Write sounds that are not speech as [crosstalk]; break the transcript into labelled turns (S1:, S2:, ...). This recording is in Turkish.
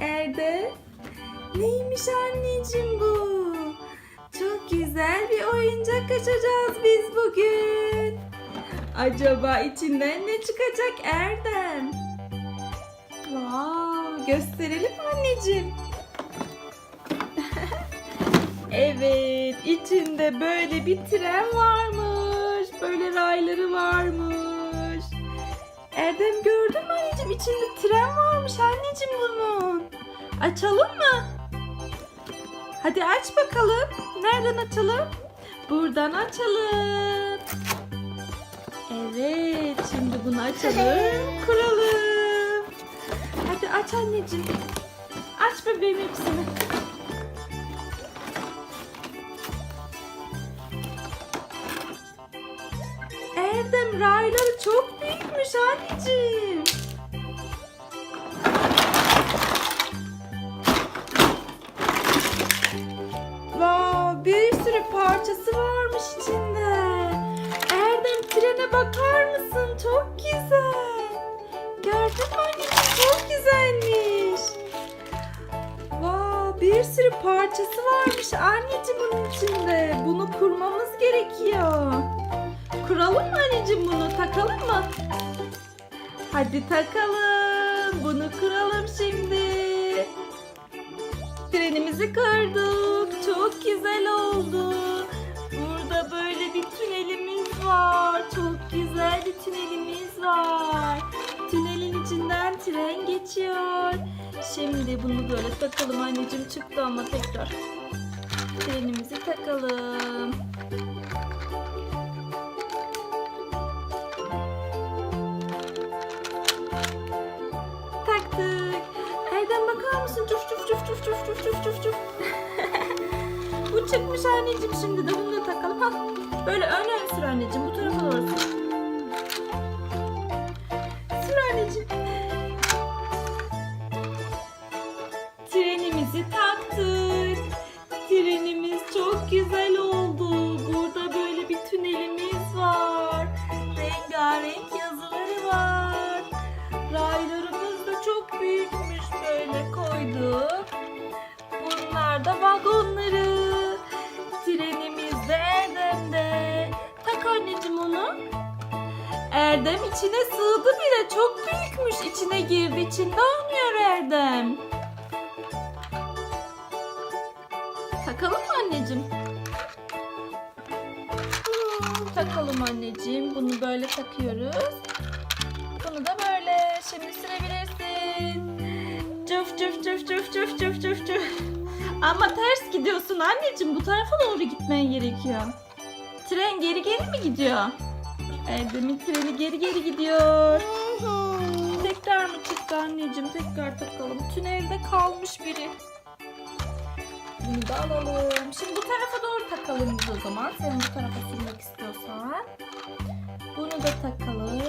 S1: Erde. Neymiş anneciğim bu? Çok güzel bir oyuncak açacağız biz bugün. Acaba içinden ne çıkacak Erdem? Wow, gösterelim anneciğim. [laughs] evet, içinde böyle bir tren varmış. Böyle rayları varmış. Erdem gördün mü anneciğim? İçinde tren varmış anneciğim bunun. Açalım mı? Hadi aç bakalım. Nereden açalım? Buradan açalım. Evet, şimdi bunu açalım, [laughs] kuralım. Hadi aç anneciğim. Aç bebeğim hepsini. Erdem rayları çok büyükmüş anneciğim. Parçası varmış içinde. Erdem trene bakar mısın? Çok güzel. Gördün mü anneciğim? Çok güzelmiş. Wow, bir sürü parçası varmış anneciğim bunun içinde. Bunu kurmamız gerekiyor. Kuralım mı anneciğim bunu? Takalım mı? Hadi takalım. Bunu kuralım şimdi. Trenimizi kırdık. Tünelimiz var. Tünelin içinden tren geçiyor. Şimdi bunu böyle takalım anneciğim çıktı ama tekrar. Trenimizi takalım. Taktık. Erdem bakar mısın? Çuf çuf çuf çuf çuf çuf çuf çuf çuf. [laughs] bu çıkmış anneciğim şimdi de bunu da takalım. Ha. Böyle ön ön sür anneciğim. Bu tarafa doğru Trenimizi taktık. Trenimiz çok güzel oldu. Burada böyle bir tünelimiz var. Rengarenk yazıları var. Raylarımız da çok büyükmüş böyle koyduk. Bunlar da vagonları. Trenimiz de Erdem'de. Tak anneciğim onu. Erdem içine sığdı bile çok büyükmüş. İçine girdi içinde Takalım mı anneciğim? Takalım anneciğim. Bunu böyle takıyoruz. Bunu da böyle. Şimdi sürebilirsin. Cüf cüf cüf cüf cüf cüf cüf cüf. Ama ters gidiyorsun anneciğim. Bu tarafa doğru gitmen gerekiyor. Tren geri geri mi gidiyor? Erdem'in treni geri geri gidiyor. Tekrar mı çıktı anneciğim? Tekrar takalım. Tünelde kalmış biri. Bunu da alalım. Şimdi bu tarafa doğru takalım biz o zaman. Sen bu tarafa sürmek istiyorsan. Bunu da takalım.